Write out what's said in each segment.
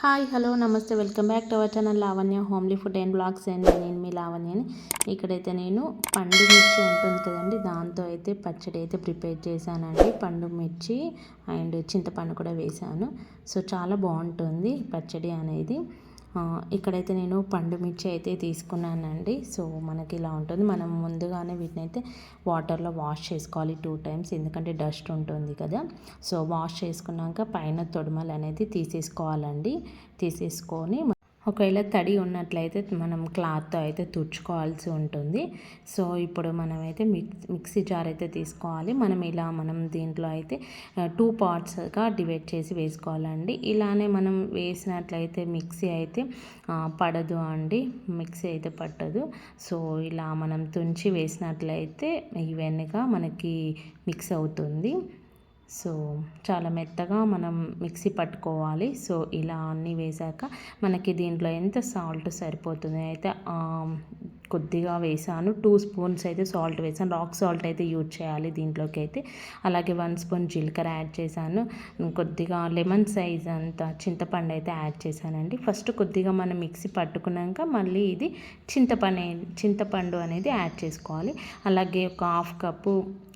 Hi hello namaste. Welcome back to our channel Lavanya homely food and blogs. And నేను మీ లావణ్యని. ఇక్కడైతే నేను పండు మిర్చి ఉంటుంది కదండి దాంతో అయితే పచ్చడి అయితే ప్రిపేర్ చేశానండి. పండు మిర్చి అండ్ చింతపండు కూడా వేశాను. సో చాలా బాగుంటుంది పచ్చడి అనేది. ఇక్కడైతే నేను పండు మిర్చి అయితే తీసుకున్నానండి. సో మనకి ఇలా ఉంటుంది. మనం ముందుగానే వీటిని అయితే వాటర్లో వాష్ చేసుకోవాలి టూ టైమ్స్. ఎందుకంటే డస్ట్ ఉంటుంది కదా. సో వాష్ చేసుకున్నాక పైన తొడమలు అనేది తీసేసుకోవాలండి. తీసేసుకొని ఒకవేళ తడి ఉన్నట్లయితే మనం క్లాత్తో అయితే తుడుచుకోవాల్సి ఉంటుంది. సో ఇప్పుడు మనమైతే మిక్స్ మిక్సీ జార్ అయితే తీసుకోవాలి. మనం ఇలా మనం దీంట్లో అయితే టూ పార్ట్స్గా డివైడ్ చేసి వేసుకోవాలండి. ఇలానే మనం వేసినట్లయితే మిక్సీ అయితే పడదు అండి. మిక్సీ అయితే పట్టదు. సో ఇలా మనం తుంచి వేసినట్లయితే ఈవెన్గా మనకి మిక్స్ అవుతుంది. సో చాలా మెత్తగా మనం మిక్సీ పట్టుకోవాలి. సో ఇలా అన్నీ వేసాక మనకి దీంట్లో ఎంత సాల్ట్ సరిపోతుంది? అయితే కొద్దిగా వేసాను. టూ స్పూన్స్ అయితే సాల్ట్ వేసాను. రాక్ సాల్ట్ అయితే యూజ్ చేయాలి దీంట్లోకి అయితే అలాగే వన్ స్పూన్ జీలకర్ర యాడ్ చేశాను. కొద్దిగా లెమన్ సైజ్ అంత చింతపండు అయితే యాడ్ చేశానండి. ఫస్ట్ కొద్దిగా మనం మిక్సీ పట్టుకున్నాక మళ్ళీ ఇది చింతపండు చింతపండు అనేది యాడ్ చేసుకోవాలి. అలాగే ఒక హాఫ్ కప్పు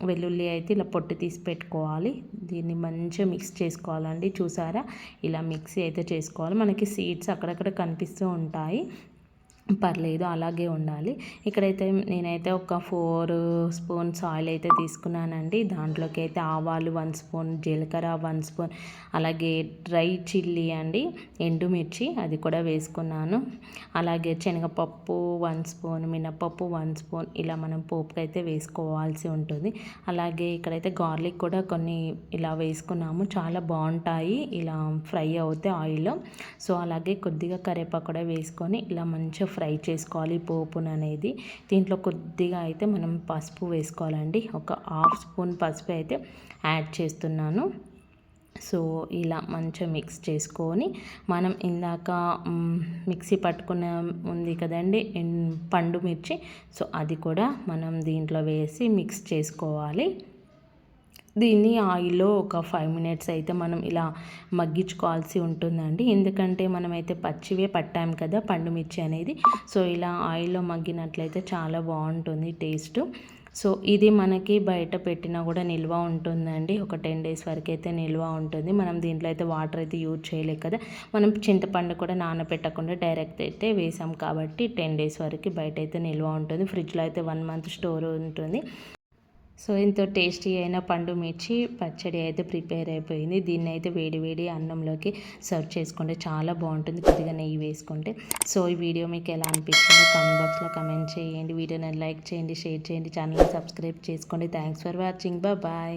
వెల్లుల్లి అయితే ఇలా పొట్టు తీసి పెట్టుకోవాలి. దీన్ని మంచిగా మిక్స్ చేసుకోవాలండి. చూసారా? ఇలా మిక్సీ అయితే చేసుకోవాలి. మనకి సీడ్స్ అక్కడక్కడ కనిపిస్తూ ఉంటాయి. పర్లేదు అలాగే ఉండాలి. ఇక్కడైతే నేనైతే ఒక ఫోర్ స్పూన్స్ ఆయిల్ అయితే తీసుకున్నానండి. దాంట్లోకి అయితే ఆవాలు వన్ స్పూన్ జీలకర్ర వన్ స్పూన్ అలాగే డ్రై చిల్లీ అండి ఎండుమిర్చి అది కూడా వేసుకున్నాను. అలాగే శనగపప్పు వన్ స్పూన్ మినపప్పు వన్ స్పూన్ ఇలా మనం పోపుకి అయితే వేసుకోవాల్సి ఉంటుంది. అలాగే ఇక్కడైతే గార్లిక్ కూడా కొన్ని ఇలా వేసుకున్నాము. చాలా బాగుంటాయి ఇలా ఫ్రై అవుతాయి ఆయిల్లో సో అలాగే కొద్దిగా కరివేపాకు కూడా వేసుకొని ఇలా మంచిగా ఫ్రై చేసుకోవాలి పోపును అనేది. దీంట్లో కొద్దిగా అయితే మనం పసుపు వేసుకోవాలండి. ఒక హాఫ్ స్పూన్ పసుపు అయితే యాడ్ చేస్తున్నాను. సో ఇలా మంచిగా మిక్స్ చేసుకొని మనం ఇందాక మిక్సీ పట్టుకున్న ఉంది కదండి పండు మిర్చి. సో అది కూడా మనం దీంట్లో వేసి మిక్స్ చేసుకోవాలి. దీన్ని ఆయిల్లో ఒక ఫైవ్ మినిట్స్ అయితే మనం ఇలా మగ్గించుకోవాల్సి ఉంటుందండి. ఎందుకంటే మనమైతే పచ్చివే పట్టాం కదా పండుమిర్చి అనేది. సో ఇలా ఆయిల్లో మగ్గినట్లయితే చాలా బాగుంటుంది టేస్ట్. సో ఇది మనకి బయట పెట్టినా కూడా నిల్వ ఉంటుందండి. ఒక టెన్ డేస్ వరకు అయితే నిల్వ ఉంటుంది. మనం దీంట్లో అయితే వాటర్ అయితే యూజ్ చేయలేదు కదా. మనం చింతపండు కూడా నానబెట్టకుండా డైరెక్ట్ అయితే వేసాం కాబట్టి టెన్ డేస్ వరకు బయట అయితే నిల్వ ఉంటుంది. ఫ్రిడ్జ్లో అయితే వన్ మంత్ స్టోర్ ఉంటుంది. సో ఎంతో టేస్టీ అయిన పండు మిర్చి పచ్చడి అయితే ప్రిపేర్ అయిపోయింది. దీన్ని అయితే వేడి వేడి అన్నంలోకి సర్వ్ చేసుకుంటే చాలా బాగుంటుంది. కొద్దిగా నెయ్యి వేసుకుంటే. సో ఈ వీడియో మీకు ఎలా అనిపించిందో కామెంట్ బాక్స్లో కమెంట్ చేయండి. వీడియోని లైక్ చేయండి షేర్ చేయండి. ఛానల్ని సబ్స్క్రైబ్ చేసుకోండి. Thanks for watching bye